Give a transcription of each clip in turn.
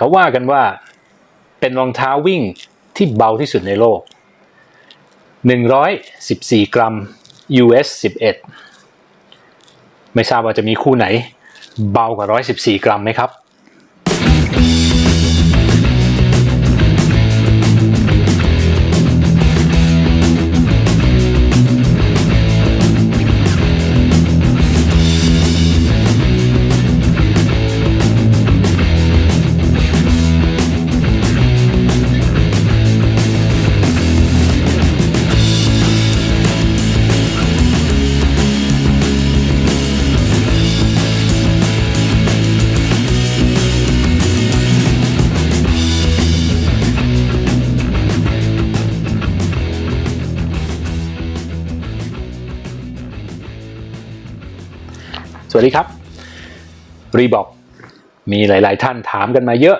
เขาว่ากันว่าเป็นรองเท้าวิ่งที่เบาที่สุดในโลก 114 กรัม US 11 ไม่ทราบว่าจะมีคู่ไหน เบากว่า 114 กรัมไหมครับ วัสดีครับรีบอกมีหลาย ๆ ท่านถามกันมาเยอะ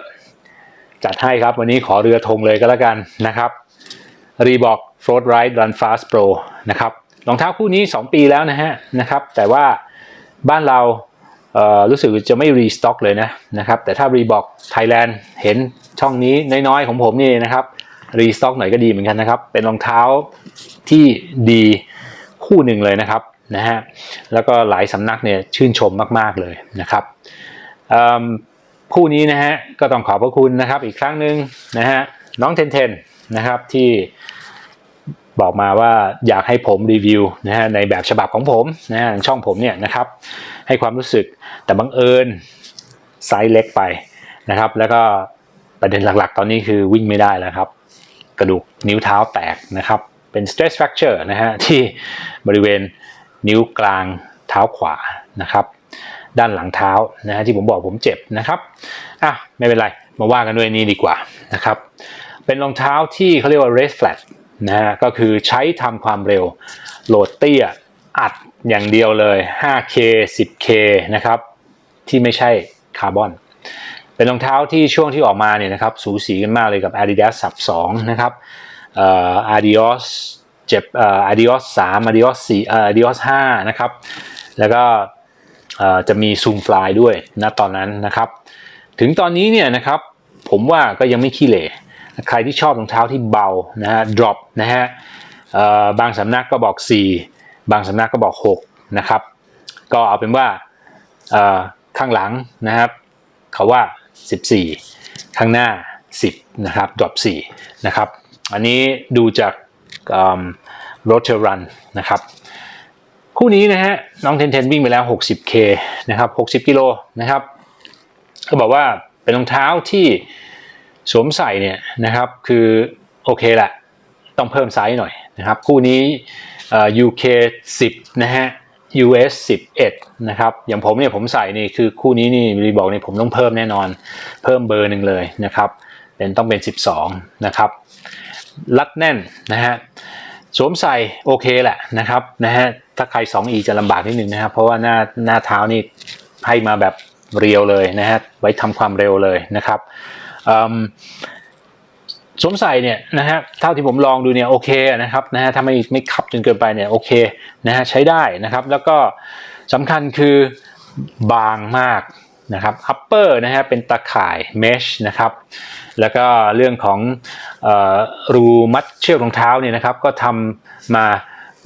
จัดให้ครับวันนี้ขอเรือธงเลยก็แล้วกันนะครับรีบอก Float Ride Run Fast Pro นะครับรองเท้าคู่นี้ 2 ปีแล้วนะฮะนะครับแต่ว่าบ้านเราเรู้สึกจะไม่รีสต็อกเลยนะนะครับแต่ถ้ารีบอกไทยแลนด์เห็นช่องนี้น้อยๆของผมนี่นะครับรีสต็อกหน่อยก็ดีเหมือนกันนะครับ เป็นรองเท้าที่ดีคู่หนึ่งเลยนะครับ นะฮะแล้วก็หลายสำนักเนี่ยชื่นชมมากๆเลยนะครับคู่นี้นะฮะก็ต้องขอบพระคุณนะครับอีกครั้งหนึ่งนะฮะน้องเทนเทนนะครับที่บอกมาว่าอยากให้ผมรีวิวนะฮะในแบบฉบับของผมนะฮะช่องผมเนี่ยนะครับให้ความรู้สึกแต่บังเอิญไซส์เล็กไปนะครับ แล้วก็ประเด็นหลักๆ ตอนนี้คือวิ่งไม่ได้แล้วครับ กระดูกนิ้วเท้าแตกนะครับ เป็น stress fracture นะฮะที่บริเวณ นิ้วกลางเท้าขวานะครับ ด้านหลังเท้านะฮะที่ผมบอกผมเจ็บนะครับอะไม่เป็นไรมาว่ากันด้วยนี่ดีกว่านะครับ เป็นรองเท้าที่เขาเรียกว่า race flat นะฮะก็คือใช้ทำความเร็วโหลดเตี้ยอัดอย่างเดียวเลย 5K 10K นะครับ ที่ไม่ใช่คาร์บอน เป็นรองเท้าที่ช่วงที่ออกมาเนี่ยนะครับ สูสีกันมากเลยกับ Adidas Sub 2นะครับ Adios เจ็บเอ่อ Adios 3 Adios 4เอ่อ Adios 5นะครับ แล้วก็เอ่อจะมี Zoom Fly ด้วยนะตอนนั้นนะครับ ถึงตอนนี้เนี่ยนะครับผมว่าก็ยังไม่ขี้เหร่ใครที่ชอบรองเท้าที่เบานะฮะ drop นะฮะเอ่อบางสำนักก็บอก 4 บางสำนักก็บอก 6 นะครับ ก็เอาเป็นว่าเอ่อข้างหลังนะครับเขาว่า 14 ข้างหน้า 10 นะครับ drop 4 นะครับ อันนี้ดูจาก โรเทอรันนะครับ คู่นี้นะฮะน้องเทนเทนวิ่งไปแล้ว 60K นะครับ 60 กิโลนะครับก็บอกว่าเป็นรองเท้าที่สวมใส่เนี่ยนะครับคือโอเคแหละต้องเพิ่มไซส์หน่อยนะครับ คู่นี้อ่อ UK 10นะฮะ US 11นะครับอย่างผมเนี่ยผมใส่นี่คือคู่นี้นี่รีบอกนี่ผมต้องเพิ่มแน่นอน เพิ่มเบอร์หนึ่งเลยนะครับเป็นต้องเป็น 12 นะครับ รัดแน่นนะฮะสวมใส่โอเคแหละนะครับนะฮะถ้าใคร 2E จะลำบากนิดนึงนะครับเพราะว่าหน้าหน้าเท้านี่ให้มาแบบเรียวเลยนะฮะไว้ทำความเร็วเลยนะครับสวมใส่เนี่ยนะฮะเท่าที่ผมลองดูเนี่ยโอเคนะครับนะฮะถ้าไม่ไม่ขับจนเกินไปเนี่ยโอเคนะฮะใช้ได้นะครับ แล้วก็สำคัญคือบางมาก นะครับ upper นะฮะเป็นตาข่าย mesh นะครับ แล้วก็เรื่องของออรูมัดเชือกรองเท้าเนี่ยนะครับ ก็ทำมา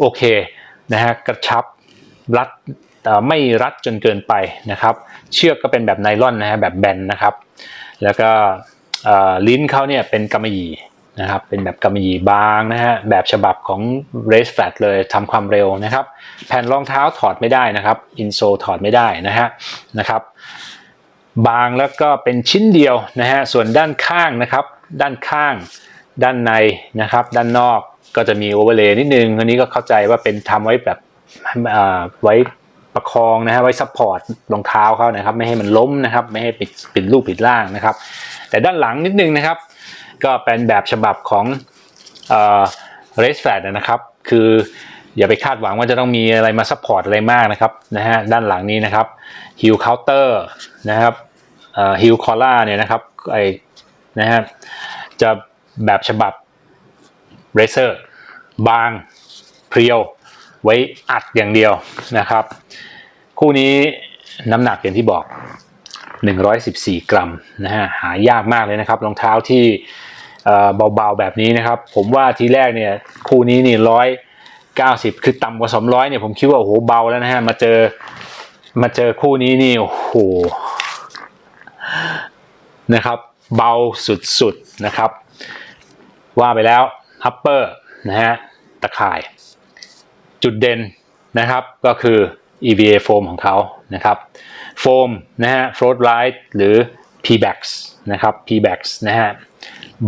โอเคนะฮะกระชับรัดเอ่ไม่รัดจนเกินไปนะครับ เชือกก็เป็นแบบไนลอนนะฮะแบบแบนนะครับ แล้วก็ลิ้นเขาเนี่ยเป็นกำมะหยี่นะครับเป็นแบบกำมะหยี่บางนะฮะแบบฉบับของ race flat เลยทำความเร็วนะครับ แผ่นรองเท้าถอดไม่ได้นะครับ อินโซถอดไม่ได้นะฮะนะครับ บางแล้วก็เป็นชิ้นเดียวนะฮะส่วนด้านข้างนะครับ ด้านข้าง ด้านในนะครับ ด้านนอกก็จะมีโอเวอร์เลย์นิดนึงอันนี้ก็เข้าใจว่าเป็นทำไว้แบบไว้ประคองนะฮะไว้ซัพพอร์ตรองเท้าเขานะครับ ไม่ให้มันล้มนะครับ ไม่ให้ปิดปิดรูปปิดร่างนะครับ แต่ด้านหลังนิดนึงนะครับ ก็เป็นแบบฉบับของเอ่อ race flat นะครับ คือ อย่าไปคาดหวังว่าจะต้องมีอะไรมาซัพพอร์ตอะไรมากนะครับนะฮะด้านหลังนี้นะครับ heel counter นะครับเอ่อ heel collar เนี่ยนะครับไอนะฮะจะแบบฉบับ racer บางเพรียวไว้อัดอย่างเดียวนะครับ คู่นี้น้ำหนักอย่างที่บอก 114 กรัมนะฮะหายากมากเลยนะครับรองเท้าที่เบาๆแบบนี้นะครับ ผมว่าทีแรกเนี่ยคู่นี้นี่ร้อย เก้าสิบคือต่ำกว่า200เนี่ยผมคิดว่าโอ้โหเบาแล้วนะฮะมาเจอมาเจอคู่นี้นี่โอ้โหนะครับ เบาสุดๆนะครับ ว่าไปแล้ว upper นะฮะตะข่าย จุดเด่นนะครับก็คือ EVA foam ของเขานะครับโฟมนะฮะ float ride หรือ P-Bax นะครับ P-Bax นะฮะ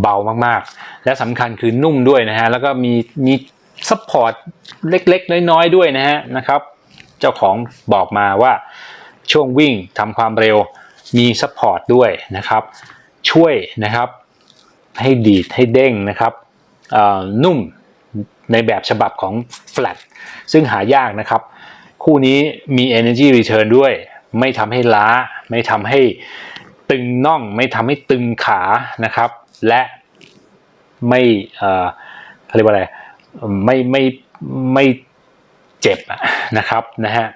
เบามากๆ และสำคัญคือนุ่มด้วยนะฮะแล้วก็มีมี ซัพพอร์ตเล็กๆ น้อยๆ ด้วยนะฮะนะครับ เจ้าของบอกมาว่าช่วงวิ่งทำความเร็วมีซัพพอร์ตด้วยนะครับ ช่วยนะครับให้ดีดให้เด้งนะครับนุ่มในแบบฉบับของ flat ซึ่งหายากนะครับ คู่นี้มี energy return ด้วย ไม่ทำให้ล้า ไม่ทำให้ตึงน่อง ไม่ทำให้ตึงขานะครับ และไม่เอ่อเขาเรียกว่าอะไร ไม่ไม่ไม่เจ็บนะครับนะฮะ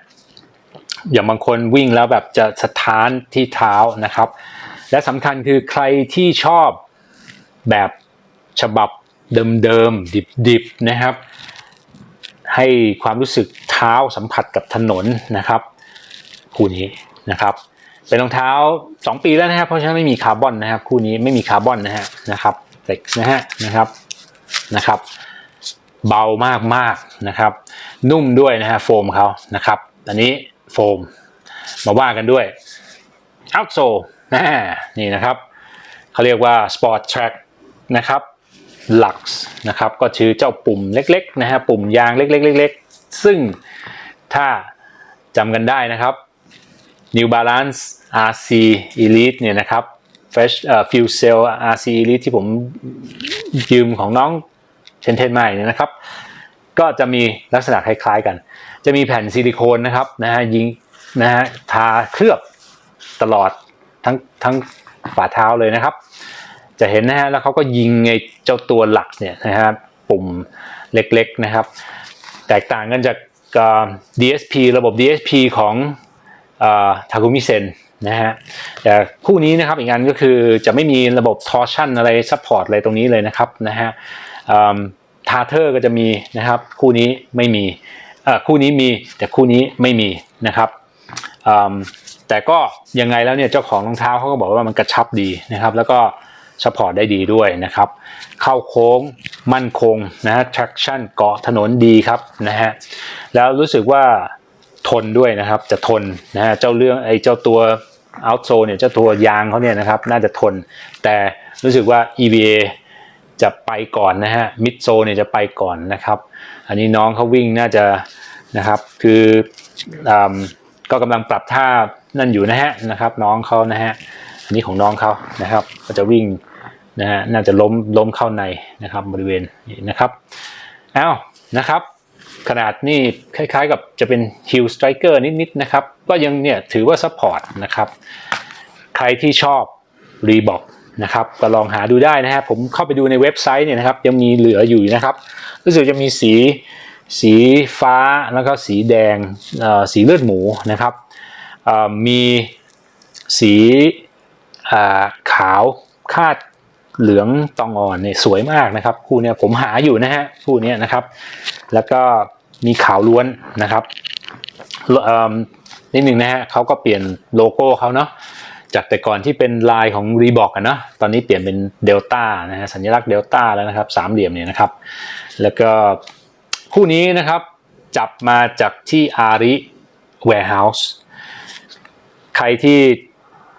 อย่างบางคนวิ่งแล้วแบบจะสะท้านที่เท้านะครับ และสำคัญคือใครที่ชอบแบบฉบับเดิมๆดิบๆนะครับ ให้ความรู้สึกเท้าสัมผัสกับถนนนะครับคู่นี้นะครับ เป็นรองเท้า 2 ปีแล้วนะครับ เพราะฉะนั้นไม่มีคาร์บอนนะครับ คู่นี้ไม่มีคาร์บอนนะฮะนะครับเล็กนะฮะนะครับนะครับ เบามากมากนะครับ นุ่มด้วยนะฮะโฟมเขานะครับอันนี้โฟมมาว่ากันด้วย o u t s o l นะนี่นะครับเขาเรียกว่า Sport Track นะครับ Lux นะครับก็ชื่อเจ้าปุ่มเล็กๆนะฮะปุ่มยางเล็กๆๆซึ่งถ้าจำกันได้นะครับ New Balance RC Elite เนี่ยนะครับ Fresh เอ่อ Fuel Cell RC Elite ที่ผมยืมของน้อง เช่นเทนมาเนี่ยนะครับ ก็จะมีลักษณะคล้ายๆกัน จะมีแผ่นซิลิโคนนะครับนะฮะยิงนะฮะทาเคลือบตลอดทั้งทั้งฝ่าเท้าเลยนะครับ จะเห็นนะฮะแล้วเขาก็ยิงไอ้เจ้าตัวหลักเนี่ยนะฮะปุ่มเล็กๆนะครับ แตกต่างกันจาก DSP ระบบ DSP ของทาคุมิเซนนะฮะแต่คู่นี้นะครับอีกอันก็คือจะไม่มีระบบ torsion อะไร support อะไรตรงนี้เลยนะครับนะฮะ ทาเทอร์ก็จะมีนะครับ คู่นี้ไม่มีคู่นี้มีแต่คู่นี้ไม่มีนะครับแต่ก็ยังไงแล้วเนี่ยเจ้าของรองเท้าเขาก็บอกว่ามันกระชับดีนะครับ แล้วก็ support ได้ดีด้วยนะครับ เข้าโค้งมั่นคงนะฮะ traction เกาะถนนดีครับนะฮะแล้วรู้สึกว่าทนด้วยนะครับจะทนนะฮะเจ้าเรื่องไอ้เจ้าตัว outsole เนี่ยเจ้าตัวยางเขาเนี่ยนะครับน่าจะทน แต่รู้สึกว่า EVA จะไปก่อนนะฮะ mid zone เนี่ยจะไปก่อนนะครับ อันนี้น้องเขาวิ่งน่าจะนะครับคืออก็กำลังปรับท่านั่นอยู่นะฮะนะครับน้องเขานะฮะอันนี้ของน้องเขานะครับ ก็จะวิ่งนะฮะน่าจะล้มล้มเข้าในนะครับบริเวณนี้นะครับอ้าวนะครับขนาดนี่คล้ายๆ กับจะเป็น Hill Striker นิดๆนะครับ ก็ยังเนี่ยถือว่า support นะครับ ใครที่ชอบ Reebok นะครับก็ลองหาดูได้นะฮะผมเข้าไปดูในเว็บไซต์เนี่ยนะครับยังมีเหลืออยู่นะครับรู้สึกจะมีสีสีฟ้าแล้วก็สีแดงสีเลือดหมูนะครับมีสีขาวคาดเหลืองตองอ่อนเนี่ยสวยมากนะครับ คู่เนี้ยผมหาอยู่นะฮะคู่เนี้ยนะครับ แล้วก็มีขาวล้วนนะครับนิดหนึ่งนะฮะเขาก็เปลี่ยนโลโก้เขาเนาะ จากแต่ก่อนที่เป็นลายของ Reebok อะนะตอนนี้เปลี่ยนเป็นเดลต้านะฮะสัญลักษณ์เดลต้าแล้วนะครับสามเหลี่ยมเนี่ยนะครับ แล้วก็คู่นี้นะครับจับมาจากที่อาริ Warehouse ใครที่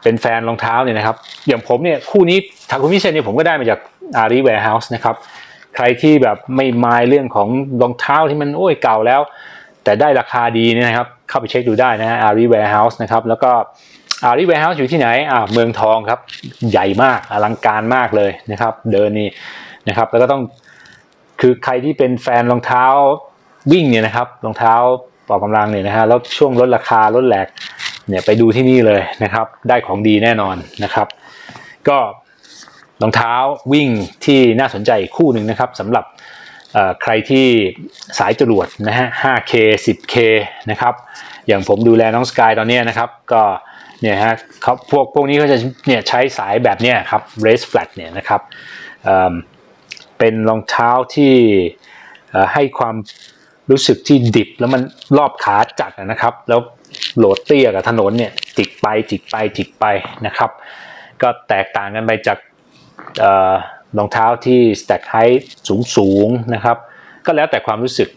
เป็นแฟนรองเท้าเนี่ยนะครับ อย่างผมเนี่ยคู่นี้ทาคุณมิเชนเนี่ยผมก็ได้มาจากอารีแวร์เฮาส์นะครับ ใครที่แบบไม่มายเรื่องของรองเท้าที่มันโอ้ยเก่าแล้ว แต่ได้ราคาดีเนี่ยนะครับ เข้าไปเช็คดูได้นะฮะอารีแวร์เฮาส์นะครับ แล้วก็ อารีแวร์เฮาส์อยู่ที่ไหนอ่าเมืองทองครับ ใหญ่มากอลังการมากเลยนะครับ เดินนี่นะครับ แล้วก็ต้องคือใครที่เป็นแฟนรองเท้าวิ่งเนี่ยนะครับรองเท้าออกกำลังเนี่ยนะฮะแล้วช่วงลดราคาลดแหลกเนี่ยไปดูที่นี่เลยนะครับ ได้ของดีแน่นอนนะครับ ก็รองเท้าวิ่งที่น่าสนใจคู่หนึ่งนะครับสำหรับใครที่สายจรวดนะฮะ 5K 10K นะครับ อย่างผมดูแลน้องสกายตอนนี้นะครับ ก็ เนี่ยฮะเขาพวกพวกนี้ก็จะเนี่ยใช้สายแบบเนี้ยครับ race flat เนี่ยนะครับเเป็นรองเท้าที่ให้ความรู้สึกที่ดิบแล้วมันรอบขาจัดนะครับ แล้วโหลดเตี้ยกับถนนเนี่ยจิกไปจิกไปจิกไปนะครับ ก็แตกต่างกันไปจากเอ่อรองเท้าที่ stack height สูงสูงๆนะครับ ก็แล้วแต่ความรู้สึก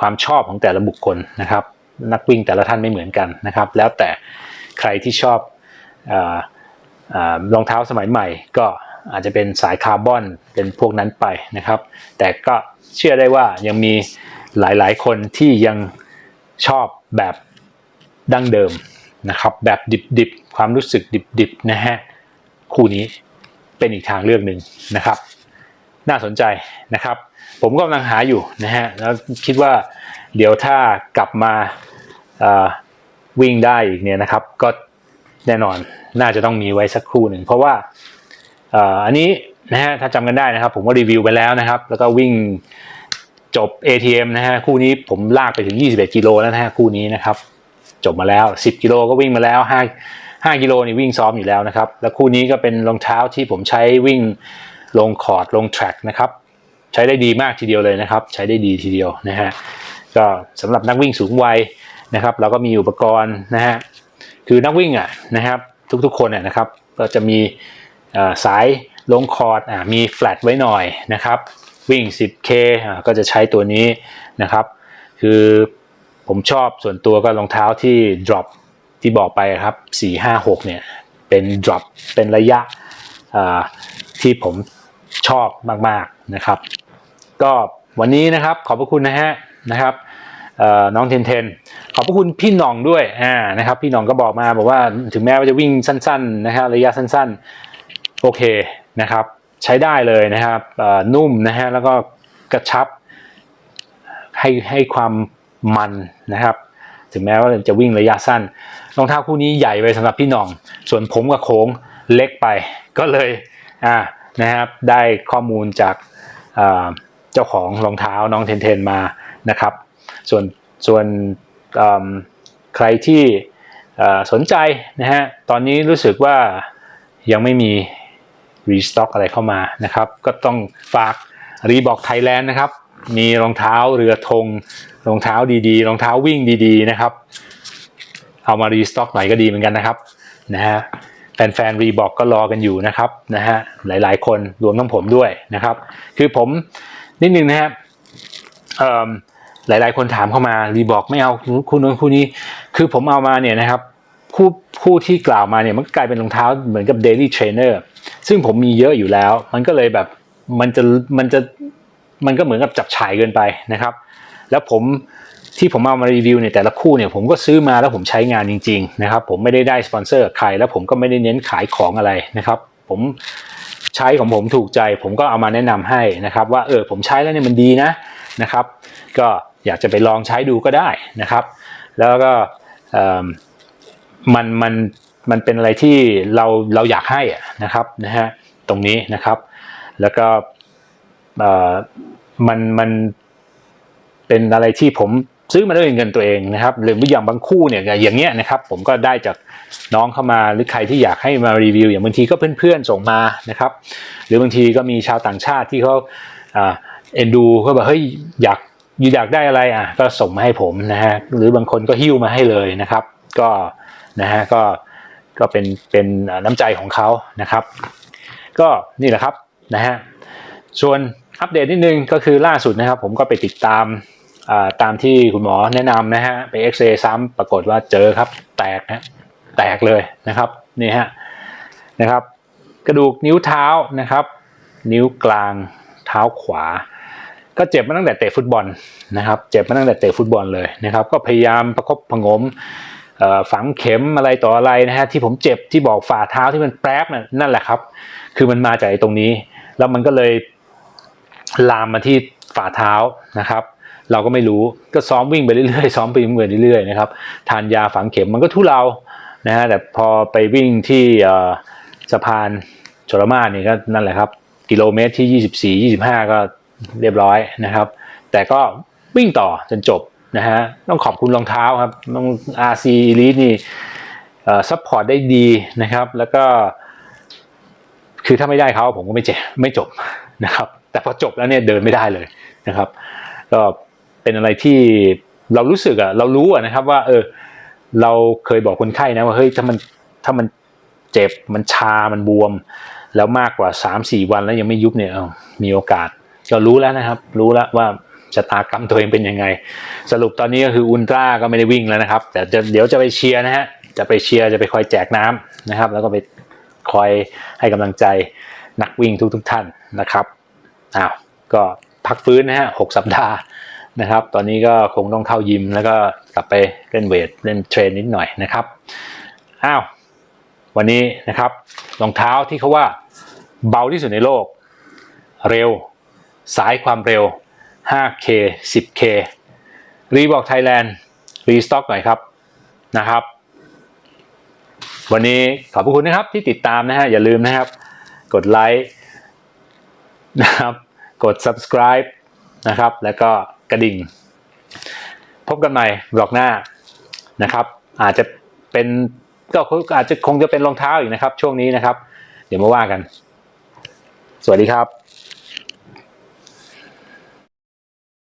ความชอบของแต่ละบุคคลนะครับ นักวิ่งแต่ละท่านไม่เหมือนกันนะครับ แล้วแต่ ใครที่ชอบเอ่อเอ่อรองเท้าสมัยใหม่ ก็อาจจะเป็นสายคาร์บอนเป็นพวกนั้นไปนะครับ แต่ก็เชื่อได้ว่ายังมีหลายๆ คนที่ยังชอบแบบดั้งเดิมนะครับ แบบดิบๆ ความรู้สึกดิบๆนะฮะคู่นี้เป็นอีกทางเลือกหนึ่งนะครับ น่าสนใจนะครับ ผมก็กำลังหาอยู่นะฮะแล้วคิดว่าเดี๋ยวถ้ากลับมา วิ่งได้อีกเนี่ยนะครับ ก็แน่นอนน่าจะต้องมีไว้สักครู่หนึ่งเพราะว่าอันนี้นะฮะถ้าจำกันได้นะครับ ผมก็รีวิวไปแล้วนะครับ แล้วก็วิ่งจบ ATM นะฮะคู่นี้ผมลากไปถึง 21 กิโลแล้วนะฮะคู่นี้นะครับ จบมาแล้ว 10 กิโลก็วิ่งมาแล้ว 5 5 กิโลนี่วิ่งซ้อมอยู่แล้วนะครับ แล้วคู่นี้ก็เป็นรองเท้าที่ผมใช้วิ่งลงคอร์ดลงแทร็กนะครับ ใช้ได้ดีมากทีเดียวเลยนะครับ ใช้ได้ดีทีเดียวนะฮะก็สำหรับนักวิ่งสูงวัย นะครับ เราก็มีอุปกรณ์นะฮะคือนักวิ่งอะนะครับ ทุกๆคนเนี่ยนะครับก็จะมีสายลงคอร์ดมีแฟลตไว้หน่อยนะครับวิ่ง 10K ก็จะใช้ตัวนี้นะครับ คือผมชอบส่วนตัวก็รองเท้าที่ drop ที่บอกไปครับ 4 5 6 เนี่ย เป็น drop เป็นระยะที่ผมชอบมาก ๆ นะครับ ก็วันนี้นะครับขอบพระคุณนะฮะนะครับน้องเทนเทน ขอบพระคุณพี่หน่องด้วยอ่านะครับพี่หน่องก็บอกมาบอกว่าถึงแม้ว่าจะวิ่งสั้นๆนะครับระยะสั้นๆ โอเคนะครับ ใช้ได้เลยนะครับนุ่มนะฮะแล้วก็กระชับให้ให้ความมันนะครับ ถึงแม้ว่าจะวิ่งระยะสั้นรองเท้าคู่นี้ใหญ่ไปสำหรับพี่หน่อง ส่วนผมกับโค้งเล็กไปก็เลยอ่านะครับได้ข้อมูลจากเจ้าของรองเท้าน้องเทนเทนมานะครับ ส่วนส่วน ใครที่สนใจนะฮะตอนนี้รู้สึกว่ายังไม่มีรีสต็อกอะไรเข้ามานะครับ ก็ต้องฝากรีบอกไทยแลนด์นะครับ มีรองเท้าเรือธงรองเท้าดีๆรองเท้าวิ่งดีๆนะครับ เอามารีสต็อกหน่อยก็ดีเหมือนกันนะครับนะฮะแฟนๆรีบอกก็รอกันอยู่นะครับนะฮะหลายๆคนรวมทั้งผมด้วยนะครับ คือผมนิดนึงนะฮะเอิ่ม หลาย ๆ คนถามเข้ามารีบอกไม่เอาคู่นู้นคู่นี้ คือผมเอามาเนี่ยนะครับคู่คู่ที่กล่าวมาเนี่ยมันก็กลายเป็นรองเท้าเหมือนกับ daily trainer ซึ่งผมมีเยอะอยู่แล้ว มันก็เลยแบบมันจะมันจะมันก็เหมือนกับจับฉ่ายเกินไปนะครับ แล้วผมที่ผมเอามารีวิวเนี่ยแต่ละคู่เนี่ยผมก็ซื้อมาแล้วผมใช้งานจริง ๆ นะครับ ผมไม่ได้ได้สปอนเซอร์ใคร แล้วผมก็ไม่ได้เน้นขายของอะไรนะครับ ผม ใช้ของผมถูกใจ ผมก็เอามาแนะนำให้นะครับว่าเออผมใช้แล้วเนี่ยมันดีนะนะครับ ก็อยากจะไปลองใช้ดูก็ได้นะครับ แล้วก็มันมันมันเป็นอะไรที่เราเราอยากให้นะครับนะฮะตรงนี้นะครับ แล้วก็มันมันเป็นอะไรที่ผม ซื้อมาด้วยเงินตัวเองนะครับหรืออย่างบางคู่เนี่ยอย่างเงี้ยนะครับผมก็ได้จากน้องเข้ามาหรือใครที่อยากให้มารีวิว อย่างบางทีก็เพื่อนๆส่งมานะครับ หรือบางทีก็มีชาวต่างชาติที่เขาเอ็นดูเขาแบบเฮ้ยอยากอยากได้อะไรอะก็ส่งมาให้ผมนะฮะหรือบางคนก็หิ้วมาให้เลยนะครับ ก็นะฮะก็ก็เป็นเป็นน้ำใจของเขานะครับ ก็นี่แหละครับนะฮะส่วนอัปเดตนิดนึงก็คือล่าสุดนะครับ ผมก็ไปติดตาม ตามที่คุณหมอแนะนำนะฮะไปเอ็กซเรย์ซ้ำปรากฏว่าเจอครับ แตกนะแตกเลยนะครับนี่ฮะนะครับ กระดูกนิ้วเท้านะครับ นิ้วกลางเท้าขวา ก็เจ็บมาตั้งแต่เตะฟุตบอลนะครับ เจ็บมาตั้งแต่เตะฟุตบอลเลยนะครับ ก็พยายามประคบประงมฝังเข็มอะไรต่ออะไรนะฮะที่ผมเจ็บที่บอกฝ่าเท้าที่มันแป๊บน่ะนั่นแหละครับ คือมันมาจากตรงนี้ แล้วมันก็เลยลามมาที่ฝ่าเท้านะครับ เราก็ไม่รู้ก็ซ้อมวิ่งไปเรื่อยๆซ้อมไปเรื่อยๆนะครับทานยาฝังเข็มมันก็ทุเลานะฮะแต่พอไปวิ่งที่สะพานชลมาศนี่ก็นั่นแหละครับ กิโลเมตรที่ 24 25 ก็เรียบร้อยนะครับ แต่ก็วิ่งต่อจนจบนะฮะต้องขอบคุณรองเท้าครับต้อง RC Elite นี่ซัพพอร์ตได้ดีนะครับ แล้วก็ คือถ้าไม่ได้เขาผมก็ไม่เจ็บไม่จบนะครับ แต่พอจบแล้วเนี่ยเดินไม่ได้เลยนะครับ ก็ เป็นอะไรที่เรารู้สึกอะเรารู้อะนะครับว่า เออ เราเคยบอกคนไข้นะว่าเฮ้ยถ้ามันถ้ามันเจ็บมันชามันบวม แล้วมากกว่าสามสี่วันแล้วยังไม่ยุบเนี่ยมีโอกาสก็รู้แล้วนะครับ รู้แล้วว่าชะตากรรมตัวเองเป็นยังไง สรุปตอนนี้ก็คืออุลตร้าก็ไม่ได้วิ่งแล้วนะครับ แต่เดี๋ยวจะไปเชียร์นะฮะจะไปเชียร์จะไปคอยแจกน้ำนะครับ แล้วก็ไปคอยให้กำลังใจนักวิ่งทุกๆทท่านนะครับอ้าวก็พักฟื้นนะฮะหกสัปดาห์ นะครับ ตอนนี้ก็คงต้องเข้ายิมแล้วก็กลับไปเล่นเวทเล่นเทรนนิดหน่อยนะครับ อ้าว วันนี้นะครับรองเท้าที่เขาว่าเบาที่สุดในโลก เร็ว สายความเร็ว 5K 10K รีบอกไทยแลนด์รีสต็อกหน่อยครับนะครับ วันนี้ขอบคุณนะครับที่ติดตามนะฮะ อย่าลืมนะครับ กดไลค์นะครับ กด subscribe นะครับ แล้วก็ กระดิ่ง พบกันใหม่บล็อกหน้านะครับ อาจจะเป็นก็อาจจะคงจะเป็นรองเท้าอีกนะครับ ช่วงนี้นะครับ เดี๋ยวมาว่ากัน สวัสดีครับ